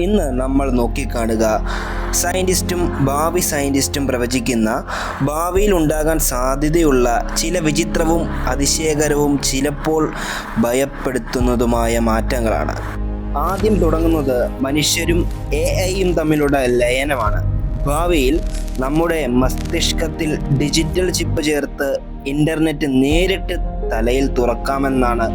ഇന്ന് നമ്മൾ നോക്കിക്കാണുക സയന്റിസ്റ്റും ഭാവി സയന്റിസ്റ്റും പ്രവചിക്കുന്ന ഭാവിയിൽ ഉണ്ടാകാൻ സാധ്യതയുള്ള ചില വിചിത്രവും അതിശയകരവും ചിലപ്പോൾ ഭയപ്പെടുത്തുന്നതുമായ മാറ്റങ്ങളാണ്. ആദ്യം തുടങ്ങുന്നത് മനുഷ്യരും എ ഐയും തമ്മിലുള്ള ലയനമാണ്. ഭാവിയിൽ നമ്മുടെ മസ്തിഷ്കത്തിൽ ഡിജിറ്റൽ ചിപ്പ് ചേർത്ത് ഇന്റർനെറ്റ് നേരിട്ട് തലയിൽ തുറക്കാമെന്നാണ്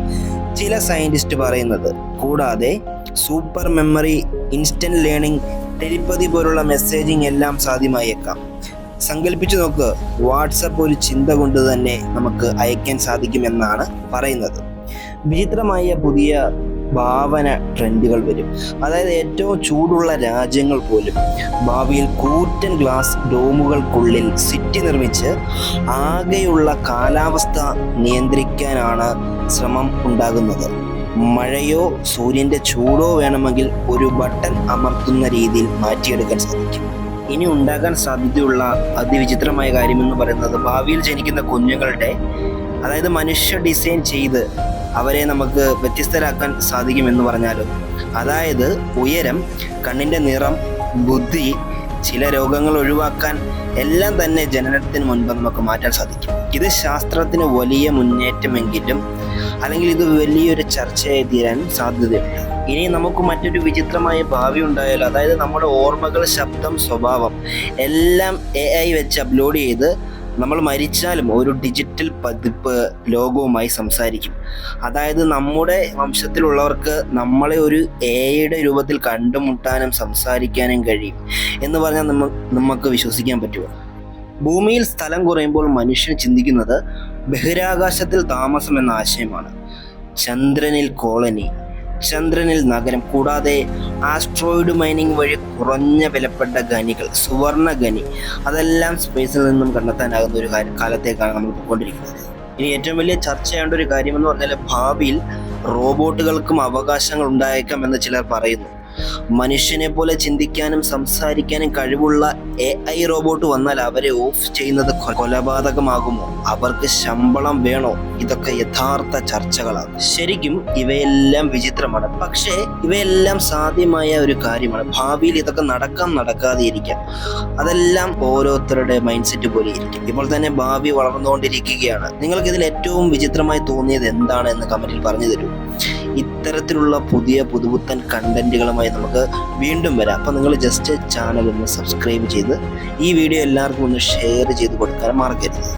ചില സയന്റിസ്റ്റ് പറയുന്നത്. കൂടാതെ super memory instant learning telepathy പോലുള്ള മെസ്സേജിംഗ് എല്ലാം സാധ്യമായേക്കാം. സങ്കല്പിച്ചു നോക്ക് വാട്സപ്പ് ഒരു ചിന്ത കൊണ്ട് തന്നെ നമുക്ക് അയക്കാൻ സാധിക്കുമെന്നാണ് പറയുന്നത്. വിചിത്രമായ പുതിയ ഭാവന ട്രെൻഡുകൾ വരും. അതായത് ഏറ്റവും ചൂടുള്ള രാജ്യങ്ങൾ പോലും. ഭാവിയിൽ കൂറ്റൻ ഗ്ലാസ് ഡോമുകൾക്കുള്ളിൽ സിറ്റി നിർമ്മിച്ച് ആകെയുള്ള കാലാവസ്ഥ നിയന്ത്രിക്കാനാണ് ശ്രമം ഉണ്ടാകുന്നത്. മഴയോ സൂര്യന്റെ ചൂടോ വേണമെങ്കിൽ ഒരു ബട്ടൺ അമർത്തുന്ന രീതിയിൽ മാറ്റിയെടുക്കാൻ സാധിക്കും. ഇനി ഉണ്ടാകാൻ സാധ്യതയുള്ള അതിവിചിത്രമായ കാര്യമെന്ന് പറയുന്നത് ഭാവിയിൽ ജനിക്കുന്ന കുഞ്ഞുങ്ങളുടെ അതായത് മനുഷ്യ ഡിസൈൻ ചെയ്ത് അവരെ നമുക്ക് വ്യത്യസ്തരാക്കാൻ സാധിക്കുമെന്ന് പറഞ്ഞാലും അതായത് ഉയരം കണ്ണിന്റെ നിറം ബുദ്ധി ചില രോഗങ്ങൾ ഒഴിവാക്കാൻ എല്ലാം തന്നെ ജനനത്തിന് മുൻപ് നമുക്ക് മാറ്റാൻ സാധിക്കും. ഇത് ശാസ്ത്രത്തിന് വലിയ മുന്നേറ്റമെങ്കിലും അല്ലെങ്കിൽ ഇത് വലിയൊരു ചർച്ചയായി തീരാൻ സാധ്യതയുണ്ട്. ഇനി നമുക്ക് മറ്റൊരു വിചിത്രമായ ഭാവി ഉണ്ടായാലോ അതായത് നമ്മുടെ ഓർമ്മകൾ ശബ്ദം സ്വഭാവം എല്ലാം എ ഐ വെച്ച് അപ്ലോഡ് ചെയ്ത് നമ്മൾ മരിച്ചാലും ഒരു ഡിജിറ്റൽ പതിപ്പ് ലോകവുമായി സംസാരിക്കും. അതായത് നമ്മുടെ വംശത്തിലുള്ളവർക്ക് നമ്മളെ ഒരു എയുടെ രൂപത്തിൽ കണ്ടുമുട്ടാനും സംസാരിക്കാനും കഴിയും. എന്ന് പറഞ്ഞാൽ നമ്മൾ നമുക്ക് വിശ്വസിക്കാൻ പറ്റുമോ? ഭൂമിയിൽ സ്ഥലം കുറയുമ്പോൾ മനുഷ്യൻ ചിന്തിക്കുന്നത് ബഹിരാകാശത്തിൽ താമസം എന്ന ആശയമാണ്. ചന്ദ്രനിൽ കോളനി ചന്ദ്രനിൽ നഗരം കൂടാതെ ആസ്ട്രോയിഡ് മൈനിങ് വഴി കുറഞ്ഞ വിലപ്പെട്ട ഖനികൾ സുവർണ ഖനി അതെല്ലാം സ്പേസിൽ നിന്നും കണ്ടെത്താനാകുന്ന ഒരു കാലത്തേക്കാണ് നമ്മൾ പോയിക്കൊണ്ടിരിക്കുന്നത്. ഇനി ഏറ്റവും വലിയ ചെയ്യേണ്ട ഒരു കാര്യമെന്ന് പറഞ്ഞാൽ ഭാവിയിൽ റോബോട്ടുകൾക്കും അവകാശങ്ങൾ ഉണ്ടായേക്കാം എന്ന് ചിലർ പറയുന്നു. മനുഷ്യനെ പോലെ ചിന്തിക്കാനും സംസാരിക്കാനും കഴിവുള്ള എ ഐ റോബോട്ട് വന്നാൽ അവരെ ഓഫ് ചെയ്യുന്നത് കൊലപാതകമാകുമോ? അവർക്ക് ശമ്പളം വേണോ? ഇതൊക്കെ യഥാർത്ഥ ചർച്ചകളാണ്. ശരിക്കും ഇവയെല്ലാം വിചിത്രമാണ്. പക്ഷേ ഇവയെല്ലാം സാധ്യമായ ഒരു കാര്യമാണ്. ഭാവിയിൽ ഇതൊക്കെ നടക്കാൻ നടക്കാതെ ഇരിക്കാം അതെല്ലാം ഓരോരുത്തരുടെ മൈൻഡ് സെറ്റ് പോലെ ഇരിക്കും. ഇപ്പോൾ തന്നെ ഭാവി വളർന്നുകൊണ്ടിരിക്കുകയാണ്. നിങ്ങൾക്ക് ഇതിൽ ഏറ്റവും വിചിത്രമായി തോന്നിയത് എന്താണ് എന്ന് കമന്റിൽ പറഞ്ഞു തരൂ ഇത്തരത്തിലുള്ള പുതിയ പുതുപുത്തൻ കണ്ടന്റുകളുമായി നമുക്ക് വീണ്ടും വരാം. അപ്പം നിങ്ങൾ ജസ്റ്റ് ചാനൽ ഒന്ന് സബ്സ്ക്രൈബ് ചെയ്ത് ഈ വീഡിയോ എല്ലാവർക്കും ഒന്ന് ഷെയർ ചെയ്ത് കൊടുക്കാൻ മറക്കരുത്.